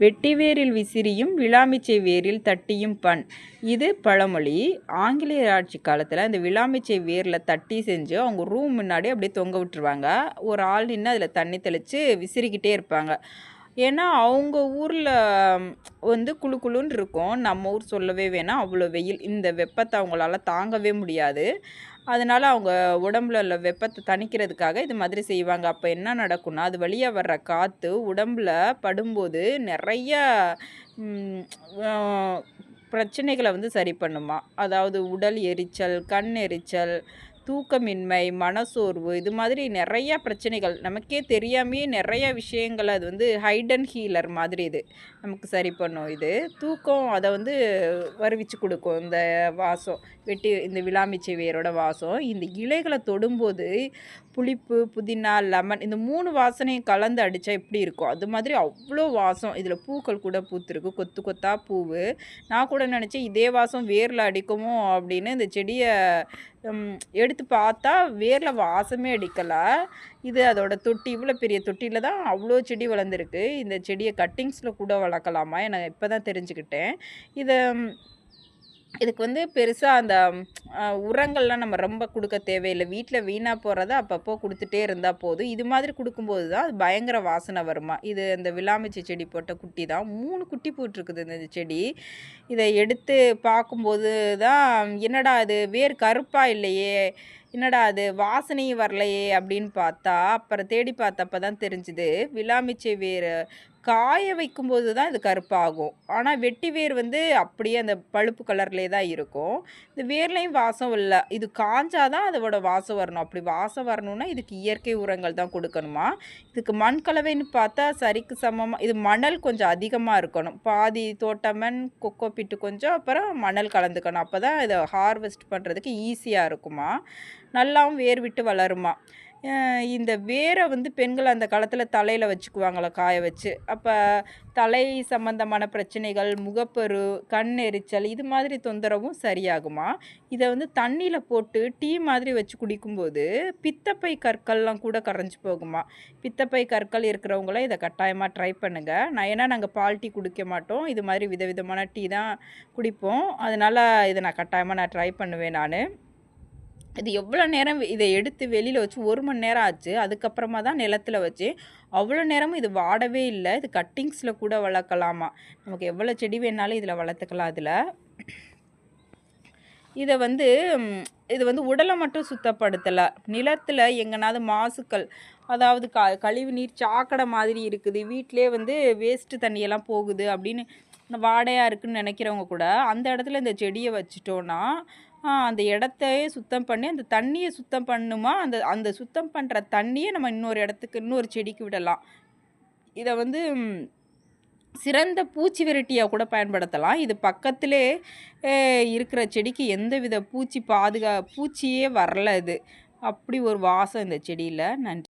வெட்டி வேரில் விசிறியும் விளாமிச்சை வேரில் தட்டியும் பண். இது பழமொழி. ஆங்கிலேயர் ஆட்சி காலத்தில் இந்த விளாமிச்சை வேரில் தட்டி செஞ்சு அவங்க ரூம் முன்னாடி அப்படியே தொங்க விட்டுருவாங்க. ஒரு ஆள் நின்று அதில் தண்ணி தெளித்து விசிறிக்கிட்டே இருப்பாங்க. ஏன்னா அவங்க ஊரில் வந்து குளு குளுன்னு இருக்கும். நம்ம ஊர் சொல்லவே வேணாம். அவ்வளோ வெயில். இந்த வெப்பத்தை அவங்களால தாங்கவே முடியாது. அதனால் அவங்க உடம்புல உள்ள வெப்பத்தை தணிக்கிறதுக்காக இது மாதிரி செய்வாங்க. அப்போ என்ன நடக்கும்னா அது வழியாக வர்ற காற்று உடம்புல படும்போது நிறைய பிரச்சனைகளை வந்து சரி பண்ணுமா. அதாவது உடல் எரிச்சல் கண் எரிச்சல் தூக்கமின்மை மனசோர்வு இது மாதிரி நிறையா பிரச்சனைகள். நமக்கே தெரியாமையே நிறைய விஷயங்கள். அது வந்து ஹைட் அண்ட் ஹீலர் மாதிரி இது. நமக்கு சரி பண்ணும் இது. தூக்கம் அதை வந்து வருவிச்சு கொடுக்கும். இந்த வாசம் வெட்டி இந்த விளாமிச்சை வேரோட வாசம். இந்த இலைகளை தொடும்போது புளிப்பு புதினா லெமன் இந்த மூணு வாசனையும் கலந்து அடித்தா எப்படி இருக்கும்? அது மாதிரி அவ்வளோ வாசம். இதில் பூக்கள் கூட பூத்துருக்கு. கொத்து கொத்தா பூவு. நான் கூட நினச்சேன் இதே வாசம் வேரில் அடிக்குமோ அப்படின்னு இந்த செடியை எடுத்து பார்த்தா வேரில் வாசமே அடிக்கலை. இது அதோட தொட்டி இவ்வளோ பெரிய தொட்டியில் தான் அவ்வளோ செடி வளர்ந்துருக்கு. இந்த செடியை கட்டிங்ஸில் கூட வளர்க்கலாமா? எனக்கு இப்போ தான் தெரிஞ்சுக்கிட்டேன். இதை இதுக்கு வந்து பெருசாக அந்த உரங்கள்லாம் நம்ம ரொம்ப கொடுக்க தேவையில்லை. வீட்டில் வீணாக போகிறத அப்பப்போ கொடுத்துட்டே இருந்தால் போதும். இது மாதிரி கொடுக்கும்போது தான் அது பயங்கர வாசனை வருமா? இது இந்த விளாமிச்சி செடி போட்ட குட்டி தான். மூணு குட்டி போட்டிருக்குது இந்த செடி. இதை எடுத்து பார்க்கும்போது தான் என்னடா அது வேர் கருப்பாக இல்லையே. என்னடா அது வாசனையும் வரலையே அப்படின்னு பார்த்தா அப்புறம் தேடி பார்த்தப்ப தான் தெரிஞ்சுது விளாமிச்சை வேர் காய வைக்கும்போது தான் இது கருப்பாகும். ஆனால் வெட்டி வேர் வந்து அப்படியே அந்த பழுப்பு கலர்லேயே தான் இருக்கும். இந்த வேர்லேயும் வாசம் இல்லை. இது காஞ்சாதான் அதோட வாசம் வரணும். அப்படி வாசம் வரணும்னா இதுக்கு இயற்கை உரங்கள் தான் கொடுக்கணுமா? இதுக்கு மண் கலவைன்னு பார்த்தா சரிக்கு சமமாக இது மணல் கொஞ்சம் அதிகமாக இருக்கணும். பாதி தோட்டமன் கொக்கோ பிட்டு கொஞ்சம் அப்புறம் மணல் கலந்துக்கணும். அப்போ தான் இதை ஹார்வெஸ்ட் பண்ணுறதுக்கு ஈஸியாக இருக்குமா? நல்லாவும் வேர் விட்டு வளருமா. இந்த வேரை வந்து பெண்கள் அந்த காலத்தில் தலையில் வச்சுக்குவாங்களா காய வச்சு. அப்போ தலை சம்பந்தமான பிரச்சனைகள் முகப்பரு கண் எரிச்சல் இது மாதிரி தொந்தரவும் சரியாகுமா? இதை வந்து தண்ணியில் போட்டு டீ மாதிரி வச்சு குடிக்கும்போது பித்தப்பை கற்கள்லாம் கூட கரைஞ்சி போகுமா? பித்தப்பை கற்கள் இருக்கிறவங்களாம் இதை கட்டாயமாக ட்ரை பண்ணுங்கள் நான் ஏன்னா நாங்கள் பால் டீ குடிக்க மாட்டோம். இது மாதிரி விதவிதமான டீ தான் குடிப்போம். அதனால் இதை நான் கட்டாயமாக நான் ட்ரை பண்ணுவேன் நான். இது எவ்வளோ நேரம் இதை எடுத்து வெளியில் வச்சு ஒரு மணி நேரம் ஆச்சு அதுக்கப்புறமா தான் நிலத்தில் வச்சு அவ்வளோ நேரமும் இது வாடவே இல்லை. இது கட்டிங்ஸில் கூட வளர்க்கலாமா? நமக்கு எவ்வளோ செடி வேணாலும் இதில் வளர்த்துக்கலாம் அதில். இதை வந்து இது வந்து உடலை மட்டும் சுத்தப்படுத்தலை. நிலத்தில் எங்கனாவது மாசுக்கள் அதாவது க கழிவு நீர் சாக்கடை மாதிரி இருக்குது. வீட்டிலே வந்து வேஸ்ட்டு தண்ணியெல்லாம் போகுது அப்படின்னு வாடையாக இருக்குதுன்னு நினைக்கிறவங்க கூட அந்த இடத்துல இந்த செடியை வச்சிட்டோன்னா அந்த இடத்தையே சுத்தம் பண்ணி அந்த தண்ணியை சுத்தம் பண்ணுமா? அந்த அந்த சுத்தம் பண்ணுற தண்ணியை நம்ம இன்னொரு இடத்துக்கு இன்னொரு செடிக்கு விடலாம். இதை வந்து சிறந்த பூச்சி விரட்டியாக கூட பயன்படுத்தலாம். இது பக்கத்திலே இருக்கிற செடிக்கு எந்த வித பூச்சி பாதுகா பூச்சியே வரல இது. அப்படி ஒரு வாசம் இந்த செடியில். நன்றி.